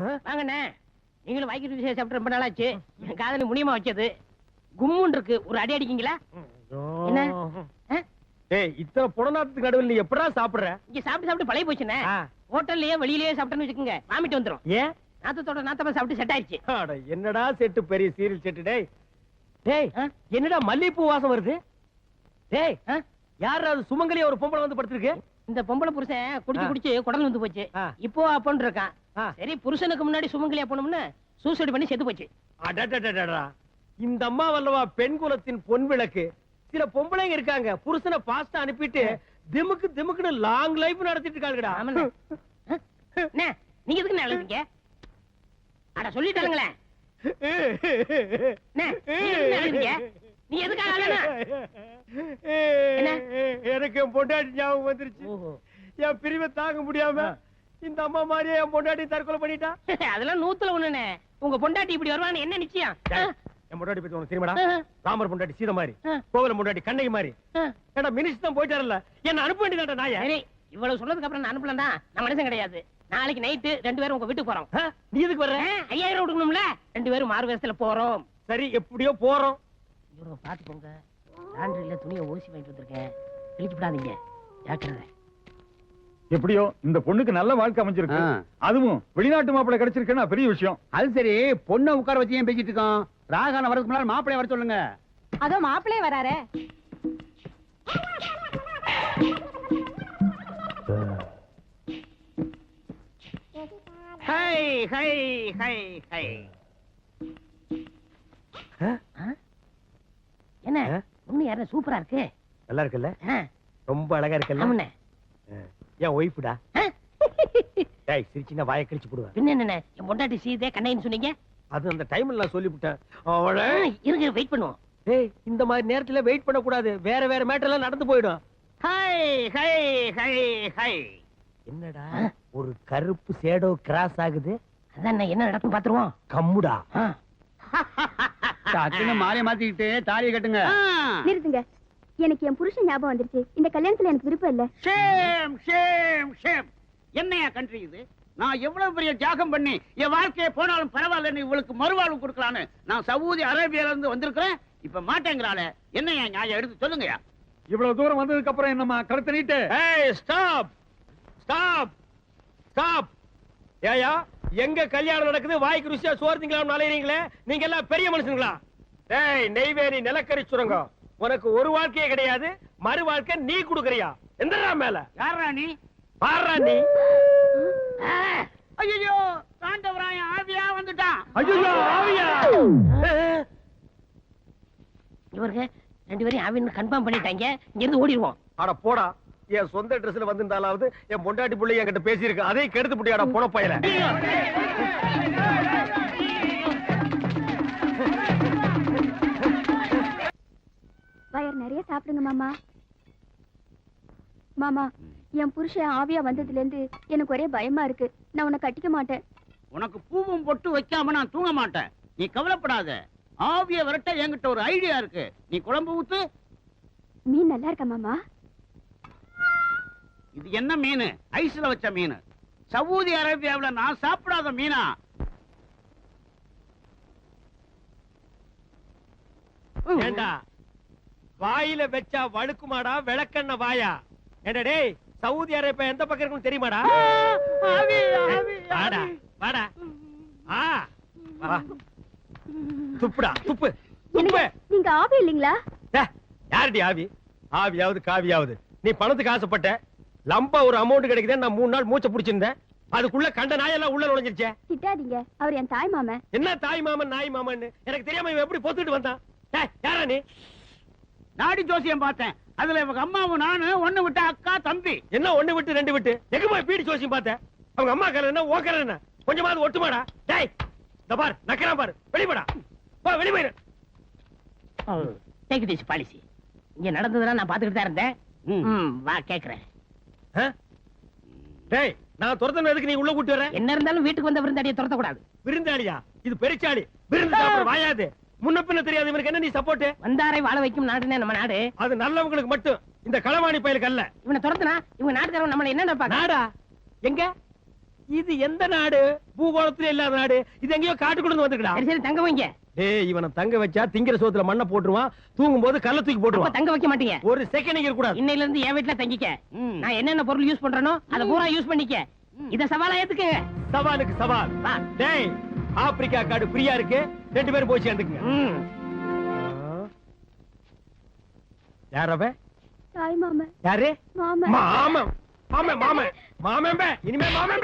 வாங்கண்ணே. நீங்களும் வாய்க்கு ருசியா சாப்பிட்டு ரொம்ப நாளாச்சு. என் காதலி முனியமா வச்சது. கும்முன்னு இருக்கு. ஒரு அடி அடிக்கீங்களா? என்ன? ஏய் இத்தனை புடநாத்துக்கு நடுவில் நீ எப்படா சாப்பிடுற? இங்க சாப்பிட்டு சாப்பிட்டு பழைய போச்சுண்ணே. ஹோட்டல்லயே வெளியிலயே சாப்பிட்டேன்னு வச்சுக்கோங்க. வாமிட்டு வந்துரும். ஏன்? நாத்தத்தோட நாத்தமா சாப்பிட்டு செட் ஆயிடுச்சு அட, என்னடா செட்டு பெரிய சீரியல் செட்டு டேய். டேய்? என்னடா மல்லிகைப்பூ வாசம் வருது? டேய்? யாரா அது சுமங்கலியா ஒரு பொம்பளை வந்து படுத்திருக்கு? இந்த பொம்பளை புருஷன் குடிச்சு. குடிச்சு குடல் வந்து போச்சு. இப்போ அப்பன்னு இருக்கான். சரி புருஷனுக்கு முன்னாடி சுமங்கலியா போனோம்னு சூசைட் பண்ணி செத்து போச்சு. அடடடடடா இந்த அம்மா வல்லவா பெண் குலத்தின் பொன் விளக்கு. சில பொம்பளைங்க இருக்காங்க. புருஷனை பாஸ்டா அனுப்பிட்டு திமுக்கு திமுக்குன்னு லாங் லைஃப் நடத்திட்டு இருக்காங்கடா நீங்க எதுக்கு எழுதுங்க அட சொல்லிட்டாங்களே? நீ எதுக்காக அழனா? எனக்கு என் பொண்டாட்டி ஞாபகம் வந்துருச்சு. என் பிரிவை தாங்க முடியாம இந்த அம்மா மாதிரியே என் பொண்டாட்டி தற்கொலை பண்ணிட்டா? அதெல்லாம் நூத்துல ஒண்ணுண்ணே. உங்க பொண்டாட்டி இப்படி வருவான்னு என்ன நிச்சயம்? என் பொண்டாட்டி பத்தி உனக்கு தெரியுமாடா. ராமர் பொண்டாட்டி சீதை மாதிரி. கோவில பொண்டாட்டி கண்ணகி மாதிரி. ஏடா மினிஸ்டர் தான் போயிட்டாருல்ல. என்ன அனுப்ப வேண்டியதாடா நாய. இவ்வளவு சொன்னதுக்கு அப்புறம் நான் அனுப்பலாம் தான் நான் மனுஷன் கிடையாது. நாளைக்கு நைட்டு ரெண்டு பேரும் உங்க வீட்டுக்கு போறோம்? நீ எதுக்கு வர்ற? ஐயாயிரம் கொடுக்கணும்ல? ரெண்டு பேரும் மாறு வேஷத்துல போறோம். சரி எப்படியோ போறோம். இவரை போங்க. லாண்டரியில துணியை ஓசி வாங்கிட்டு வந்திருக்கேன். கிழிச்சு விடாதீங்க ஜாக்கிரதை. எப்படியோ இந்த பொண்ணுக்கு நல்ல வாழ்க்கை அமைஞ்சிருக்கு. அதுவும் வெளிநாட்டு மாப்பிள்ளை கிடைச்சிருக்குன்னா பெரிய விஷயம். அது சரி. பொண்ணை உட்கார வச்சு ஏன் பேசிட்டு இருக்கோம்? ராகான வரதுக்கு முன்னாடி மாப்பிளைய வர சொல்லுங்க. அதோ மாப்பிளே வராரே. Hi hi hi hi. என்ன? ஒண்ணு யாரும் சூப்பரா இருக்கு? நல்லா இருக்குல்ல? ரொம்ப அழகா இருக்குல்ல. என் ஒய்ஃபுடா? டேய் சிரிச்சினா வாயை கிழிச்சு போடுவேன். பின்ன என்ன என் பொண்டாட்டி சீதே கண்ணைன்னு சொன்னீங்க? அது அந்த டைம்ல நான் சொல்லிவிட்டேன். அவள. இருங்க வெயிட் பண்ணுவோம். டேய் இந்த மாதிரி நேரத்துல வெயிட் பண்ண கூடாது வேற வேற மேட்டர் எல்லாம் நடந்து போயிடும். ஹை ஹை ஹை ஹை என்னடா? ஒரு கருப்பு சேடோ கிராஸ் ஆகுது. அதான் என்ன நடக்கும் பாத்துருவோம் கம்முடா. டக்குன்னு மாலைய மாத்திக்கிட்டு தாலியை கட்டுங்க. நிறுத்துங்க. எனக்கு என் புருஷன் ஞாபகம் வந்துருச்சு. இந்த கல்யாணத்துல எனக்கு விருப்பம் இல்ல. ஷேம் ஷேம் ஷேம் என்னையா கண்ட்ரி இது? நான் எவ்வளவு பெரிய தியாகம் பண்ணி என் வாழ்க்கையை போனாலும் பரவாயில்லன்னு இவளுக்கு மறுவாழ்வு கொடுக்கலான்னு நான் சவுதி அரேபியால இருந்து வந்திருக்கிறேன். இப்ப மாட்டேங்கிறாளே என்னையா நியாயம் எடுத்து சொல்லுங்கயா இவ்வளவு தூரம் வந்ததுக்கு அப்புறம் என்னம்மா கழுத்தை நீட்டு? ஏய் ஸ்டாப் ஸ்டாப் ஸ்டாப் ஏயா எங்க கல்யாணம் நடக்குது? வாய்க்கு ருசியா சோறு திங்கலாம் அலையறீங்களே? நீங்க எல்லாம் பெரிய மனுஷனுங்களா? டேய் நெய்வேலி நிலக்கரி சுரங்கம். உனக்கு ஒரு வாழ்க்கையே கிடையாது மறு வாழ்க்கை நீ குடுக்கறியா? எந்தடா மேல. யாரா நீ? பாடுறா நீ. ஐயோ தாண்டவராயன் ஆவியா வந்துட்டான் ஐயோ ஆவியா. இவருங்க ரெண்டு பேரும் ஆவின்னு கன்ஃபார்ம் பண்ணிட்டாங்க. இங்க இருந்து ஓடிடுவோம். அட போடா. என் சொந்த ட்ரெஸ்ல வந்திருந்தாலாவது என் பொண்டாட்டி புள்ளை என்கிட்ட பேசியிருக்கு. அதையும் கெடுத்து புட்டியாடா போன பையல. வயர் நிறைய சாப்பிடுங்க மாமா. மாமா என் புருஷன் ஆவியா வந்ததுல இருந்து எனக்கு ஒரே பயமா இருக்கு. நான் உன்னை கட்டிக்க மாட்டேன். உனக்கு பூவும் பொட்டு வைக்காம நான் தூங்க மாட்டேன். நீ கவலைப்படாத. ஆவிய விரட்ட என்கிட்ட ஒரு ஐடியா இருக்கு. நீ குழம்பு ஊத்து. மீன் நல்லா இருக்கா மாமா? இது என்ன மீன்? ஐஸ்ல வச்ச மீன். சவுதி அரேபியாவுல நான் சாப்பிடாத மீனா? ஏண்டா? வாயில வச்சா வழுக்குமாடா விளக்கண்ண வாயா? டேய் சவுதி அரேபியா எந்த பக்கம் இருக்குன்னு தெரியுமாடா? ஆவி, ஆவி, வாடா. வாடா. ஆ. துப்புடா துப்பு துப்பு. நீங்க ஆவி இல்லைங்களா? யாருடி ஆவி? ஆவியாவது காவியாவது. நீ பணத்துக்கு ஆசைப்பட்ட லம்பா ஒரு அமௌண்ட் கிடைக்குதே நான் மூணு நாள் மூச்சை பிடிச்சிருந்தேன். அதுக்குள்ள கண்ட நாயெல்லாம் உள்ள நுழைஞ்சிருச்சே. திட்டாதீங்க அவர் என் தாய் மாமன். என்ன தாய் மாமன் நாய் மாமன் எனக்கு தெரியாம இவன் எப்படி பொத்துட்டு வந்தான்? யாரா நீ? நாடி ஜோசியம் பார்த்தேன். அதுல இவங்க அம்மாவும் நானு ஒண்ணு விட்ட அக்கா தம்பி. என்ன ஒண்ணு விட்டு ரெண்டு விட்டு? எங்க போய் பீடி ஜோசியம் பார்த்தேன்? அவங்க அம்மா கரை என்ன ஓ கரை என்ன? கொஞ்சமாவது ஒட்டுமாடா. டேய் இந்த பார் நக்கறான் பாரு. வெளிப்படா போ வெளி போயிரு. டேக் திஸ் பாலிசி இங்க நடந்ததெல்லாம் நான் பாத்துக்கிட்டு தான் இருந்தேன் வா கேக்குறேன்? டேய் நான் துரத்தன எதுக்கு நீ உள்ள கூட்டி வர? என்ன இருந்தாலும் வீட்டுக்கு வந்த விருந்தாடியை துரத்த கூடாது விருந்தாளியா? இது பெருச்சாளி. விருந்து சாப்பிட வாயாது. முன்ன பின்ன தெரியாது இவனுக்கு என்ன நீ சப்போர்ட் வந்தாரை வாழ வைக்கும் நாடுனே நம்ம நாடு. அது நல்லவங்களுக்கு மட்டும். இந்த களவாணி பயலுக்கு அல்ல. இவனை துரத்துனா இவங்க நாட்டுக்காரங்க நம்மள என்ன நினைப்பாங்க நாடா? எங்க? இது எந்த நாடு? பூகோளத்துல இல்லாத நாடு. இது எங்கேயோ காட்டுக்குள்ள வந்துருக்கா சரி சரி தங்க வைங்க. டேய் இவனை தங்க வச்சா திங்கிற சோத்துல மண்ணை போட்டுருவான். தூங்கும் போது கல்ல தூக்கி போட்டுருவான். தங்க வைக்க மாட்டீங்க. ஒரு செகண்ட் இருக்க கூடாது இன்னையில இருந்து என் வீட்டுல தங்கிக்க. நான் என்னென்ன பொருள் யூஸ் பண்றேனோ அத பூரா யூஸ் பண்ணிக்க. இத சவாலா ஏத்துக்கங்க. சவாலுக்கு சவால். டேய் ஆப்பிரிக்கா காடு ஃப்ரீயா இருக்கு. ரெண்டு பேரும் போய் சேர்ந்துக்குங்க. யார் அவ? தாய் மாமன் யாரு? மாமன் மாமன் மாமன் மாமன் மாமன் இனிமே மாமன்